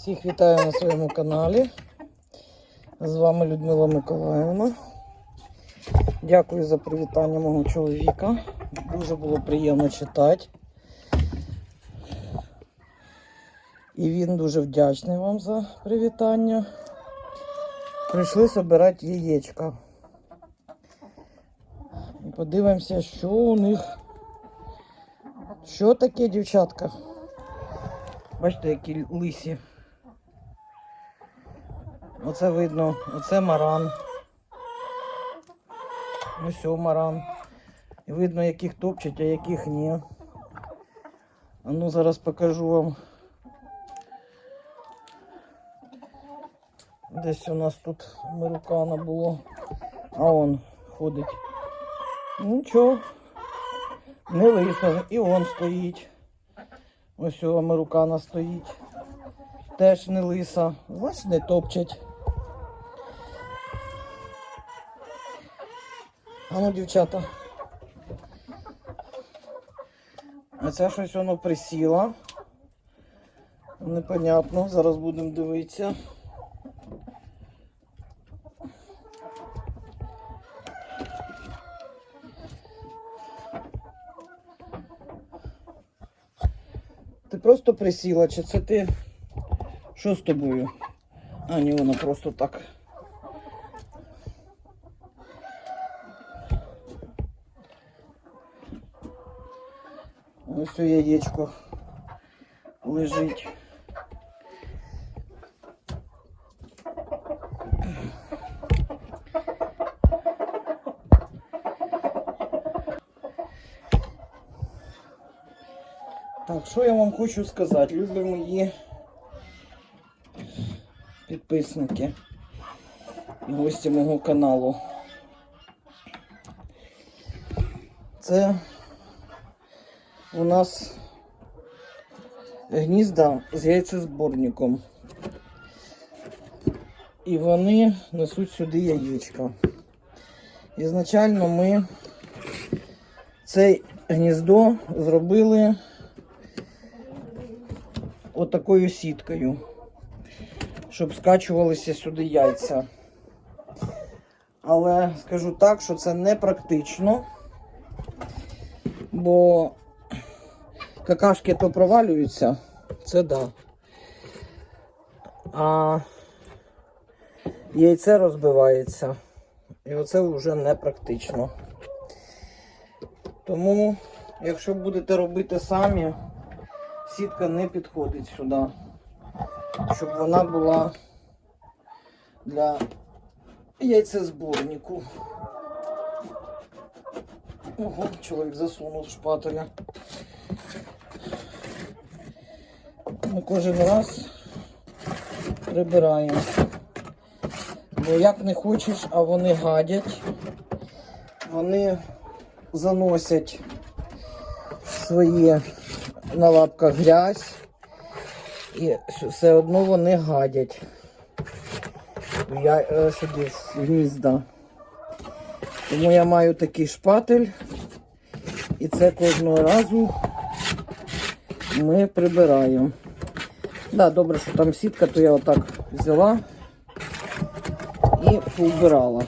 Всіх вітаю на своєму каналі. З вами Людмила Миколаївна. Дякую за привітання мого чоловіка. Дуже було приємно читати. І він дуже вдячний вам за привітання. Прийшли збирати яєчка. Подивимося, що у них. Що таке, дівчатка? Бачите, які лисі. Оце видно, оце маран. Ось маран. Видно, яких топчуть, а яких ні. А ну зараз покажу вам. Десь у нас тут марукана було. А он ходить. Нічого. Не лисо. І он стоїть. Ось у американа стоїть. Теж не лиса. Значить не топчать. А ну, дівчата. А це щось воно присіло. Непонятно. Зараз будемо дивитися. Ти просто присіла, чи це ти? Що з тобою? А, ні, вона просто так. Ось яєчко лежить. Так, що я вам хочу сказати, любі мої підписники і гості мого каналу. Це у нас гнізда з яйцезборником. І вони несуть сюди яєчка. Ізначально ми це гніздо зробили отакою сіткою, щоб скачувалися сюди яйця. Але скажу так, що це не практично, бо какашки то провалюються, це да. А яйце розбивається. І оце вже не практично. Тому, якщо будете робити самі, сітка не підходить сюди, щоб вона була для яйцезборнику. Ого, чоловік засунув шпателя. Ми кожен раз прибираємо. Бо як не хочеш, а вони гадять, вони заносять свої на лапках грязь і все одно вони гадять. Я е, сюди в гнізда. Тому я маю такий шпатель, і це кожного разу ми прибираємо. Да, добре, що там сітка, то я отак взяла і поубирала.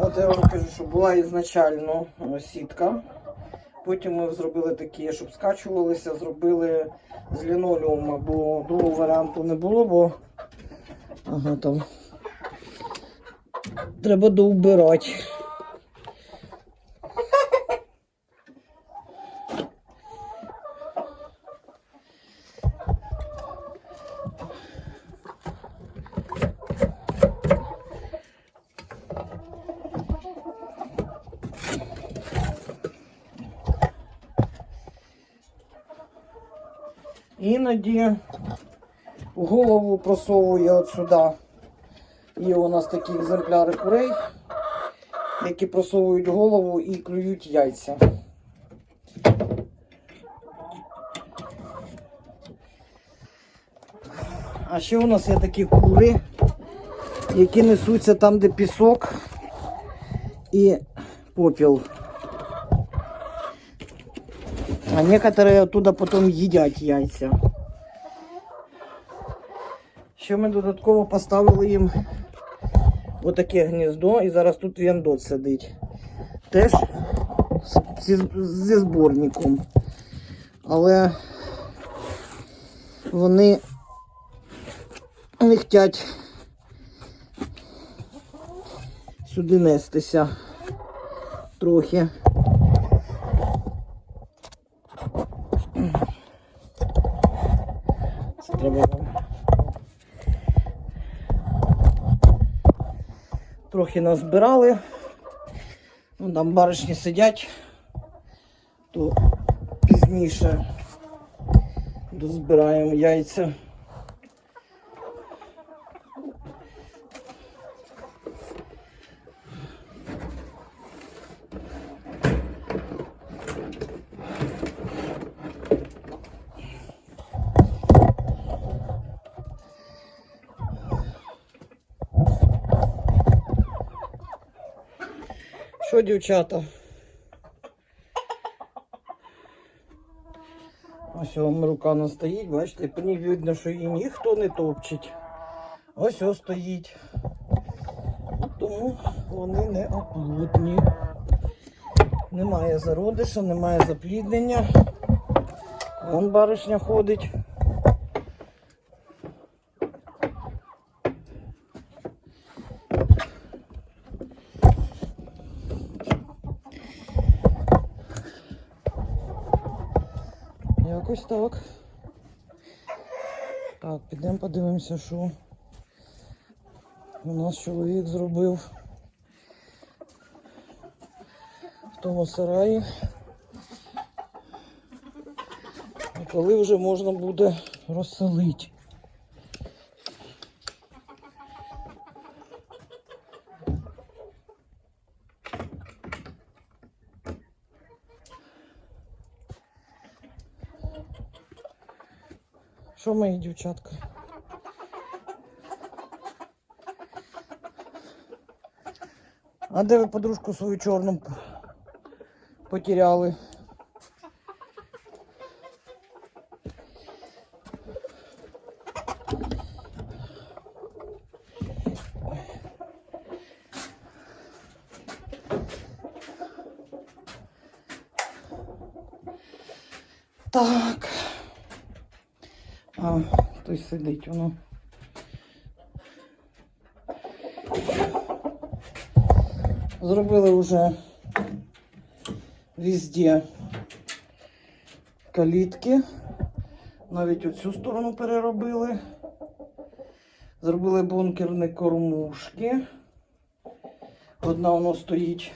От я вам кажу, що була ізначально е, сітка. Потім ми зробили такі, щоб скачувалися, зробили з лінолеума, бо другого варіанту не було, бо ага, там треба доубирати. Іноді голову просовує от сюди. Є у нас такі екземпляри курей, які просовують голову і клюють яйця. А ще у нас є такі кури, які несуться там, де пісок і попіл. А некоторые оттуда потім їдять яйця. Ще ми додатково поставили їм отаке гніздо, і зараз тут вендот сидить. Теж зі, зборником. Але вони не хочуть сюди нестися трохи. Це треба вам. Трохи назбирали. Ну, там баришні сидять, то пізніше дозбираємо яйця. Дівчата? Ось вам рука не стоїть, бачите, по ній видно, що її ніхто не топчить. Ось ось стоїть. Тому вони не оплодні. Немає зародиша, немає запліднення. Вон баришня ходить. Так. Так, підемо подивимося, що у нас чоловік зробив в тому сараї. І коли вже можна буде розселити. Мої дівчатка? А де ви подружку свою чорну потеряли? Так. А, хтось сидить воно. Зробили вже везде калітки. Навіть оцю сторону переробили. Зробили бункерні кормушки. Одна воно стоїть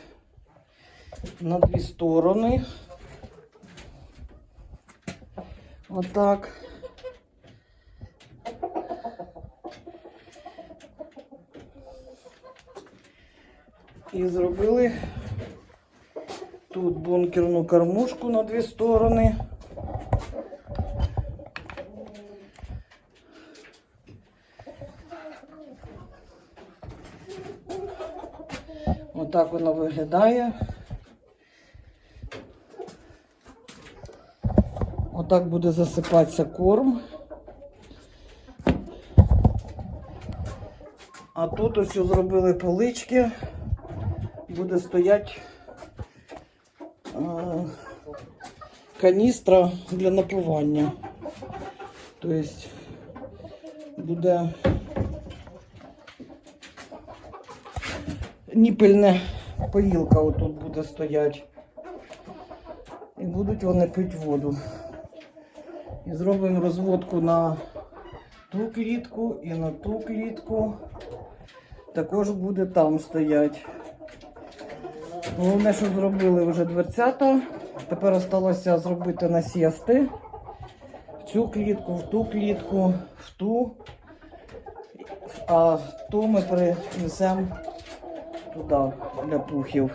на дві сторони. Отак. І зробили тут бункерну кормушку на дві сторони. Отак воно виглядає. Отак буде засипатися корм. А тут ось зробили полички. Буде стоять е, каністра для напування. Тобто буде ніпельна поїлка отут буде стоять. І будуть вони пити воду. І зробимо розводку на ту клітку і на ту клітку. Також буде там стоять. Головне, що зробили вже дверцята. Тепер залишилося зробити насісти. В цю клітку, в ту клітку, в ту. А ту ми перенесемо туди для пухів.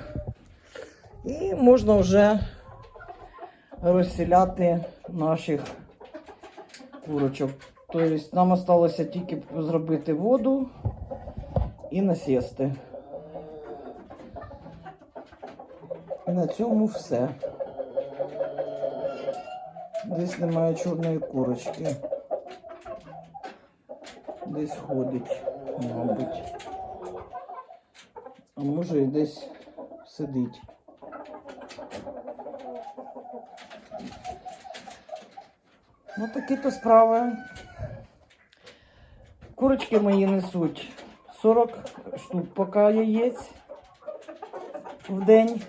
І можна вже розсіляти наших курочок. Тобто нам залишилося тільки зробити воду і насісти. І на цьому все. Десь немає чорної курочки. Десь ходить, мабуть. А може і десь сидить. Ну такі то справи. Курочки мої несуть 40 штук поки яєць в день.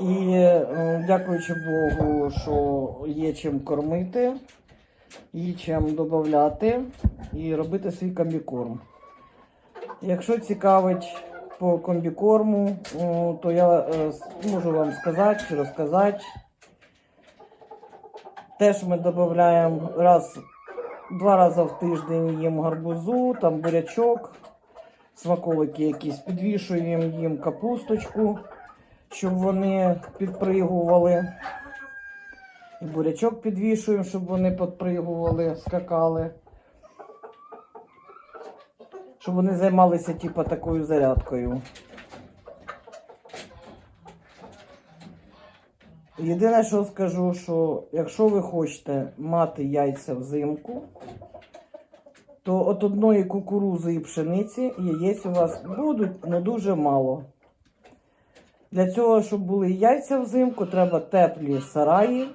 І е, дякуючи Богу, що є чим кормити, є чим додати і робити свій комбікорм. Якщо цікавить по комбікорму, то я е, можу вам сказати чи розказати. Теж ми додаємо раз, два рази в тиждень їм гарбузу, там бурячок, смаколики якісь, підвішуємо їм капусточку, щоб вони підпригували. І бурячок підвішуємо, щоб вони підпригували, скакали. Щоб вони займалися типу, такою зарядкою. Єдине, що скажу, що якщо ви хочете мати яйця взимку, то от одної кукурузи і пшениці яєць у вас будуть ну дуже мало. Для цього, щоб були яйця взимку, треба теплі сараї,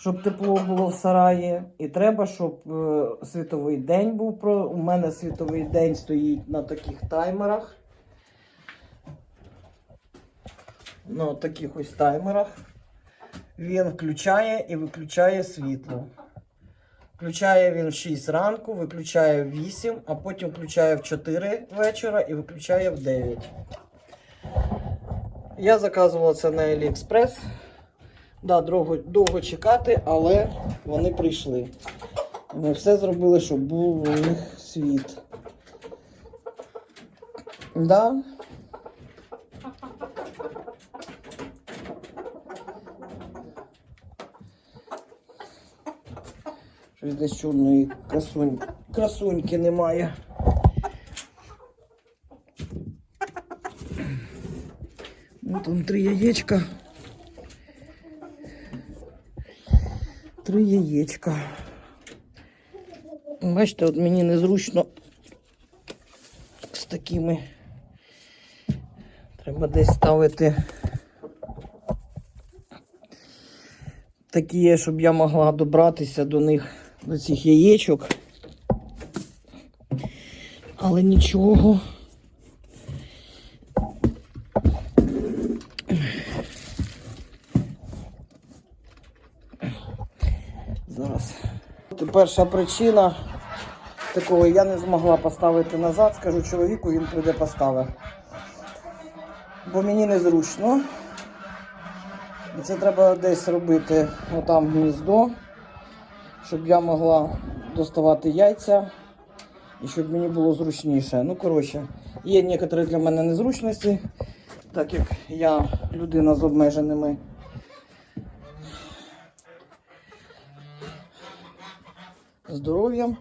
щоб тепло було в сараї. І треба, щоб е, світовий день був. У мене світовий день стоїть на таких таймерах. На таких ось таймерах. Він включає і виключає світло. Включає він в 6 ранку, виключає в 8, а потім включає в 4 вечора і виключає в 9. Я заказував це на AliExpress. Да, довго, довго чекати, але вони прийшли. Ми все зробили, щоб був у них світ. Да. Щось десь чорної красунь... красуньки немає. Ну, там три яєчка. Три яєчка. Бачите, от мені незручно з такими. Треба десь ставити такі, щоб я могла добратися до них, до цих яєчок. Але нічого. Зараз. От перша причина такого я не змогла поставити назад. Скажу чоловіку, він прийде поставить. Бо мені незручно. І це треба десь робити отам гніздо, щоб я могла доставати яйця і щоб мені було зручніше. Ну, коротше, є некоторі для мене незручності, так як я людина з обмеженими здоров'ям,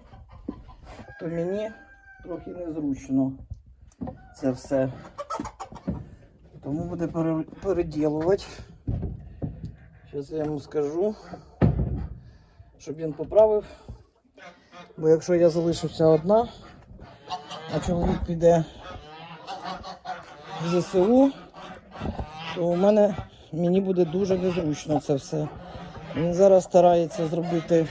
то мені трохи незручно це все. Тому буде переділувати. Зараз я йому скажу, щоб він поправив. Бо якщо я залишуся одна, а чоловік піде в ЗСУ, то у мене мені буде дуже незручно це все. Він зараз старається зробити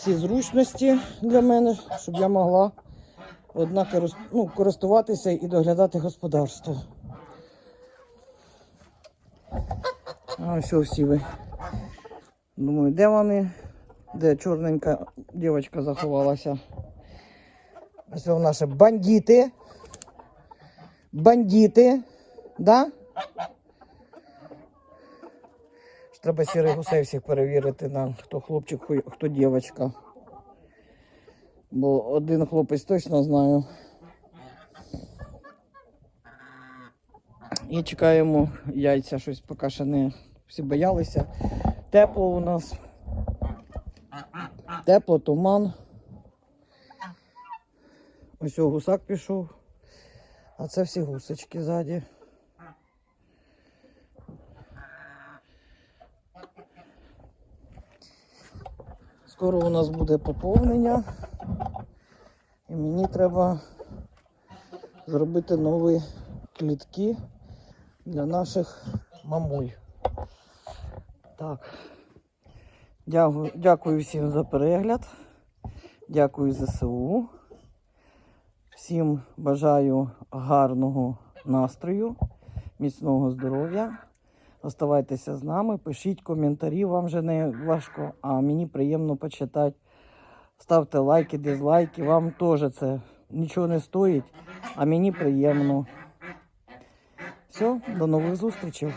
всі зручності для мене, щоб я могла одна ну, користуватися і доглядати господарство. А ось всі ви. Думаю, де вони? Де чорненька дівчинка заховалася? Ось наші бандити. Бандити. Да? Треба сірих гусей всіх перевірити на хто хлопчик, хто дівчинка. Бо один хлопець точно знаю. І чекаємо яйця, щось поки ще не всі боялися. Тепло у нас. Тепло, туман. Ось гусак пішов. А це всі гусочки ззаді. Скоро у нас буде поповнення. І мені треба зробити нові клітки для наших мамуль. Так. Дякую, дякую всім за перегляд. Дякую ЗСУ. Всім бажаю гарного настрою, міцного здоров'я. Оставайтеся з нами, пишіть коментарі, вам вже не важко, а мені приємно почитати. Ставте лайки, дизлайки, вам теж це нічого не стоїть, а мені приємно. Все, до нових зустрічей.